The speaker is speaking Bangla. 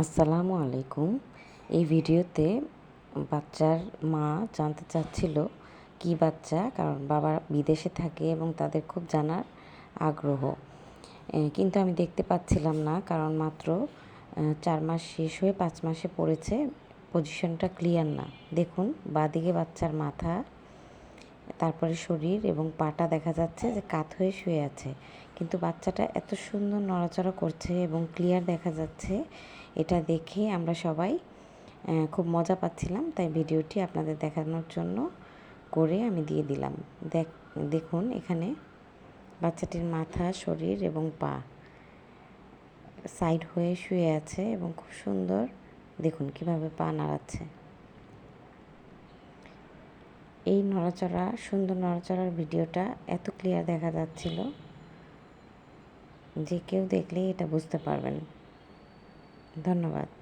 আসসালামু আলাইকুম। এই ভিডিওতে বাচ্চার মা জানতে চাচ্ছিল, কি বাচ্চা? কারণ বাবা বিদেশে থাকে এবং তাদের খুব জানার আগ্রহ। কিন্তু আমি দেখতে পাচ্ছিলাম না, কারণ মাত্র চার মাস শেষ হয়ে পাঁচ মাসে পড়েছে। পজিশনটা ক্লিয়ার না। দেখুন, বাদিকে বাচ্চার মাথা, তারপরে শরীর এবং পাটা দেখা যাচ্ছে যে কাত হয়ে শুয়ে আছে। কিন্তু বাচ্চাটা এত সুন্দর নড়াচড়া করছে এবং ক্লিয়ার দেখা যাচ্ছে এটা দেখে আমরা সবাই খুব মজা পাচ্ছিলাম। তাই ভিডিওটি আপনাদের দেখানোর জন্য করে আমি দিয়ে দিলাম। দেখ, দেখুন এখানে বাচ্চাটির মাথা, শরীর এবং পা সাইড হয়ে শুয়ে আছে এবং খুব সুন্দর, দেখুন কীভাবে পা নাড়াচ্ছে। এই নড়াচড়া, সুন্দর নড়াচড়ার ভিডিওটা এত ক্লিয়ার দেখা যাচ্ছিল যে কেউ দেখলেই এটা বুঝতে পারবেন। ধন্যবাদ।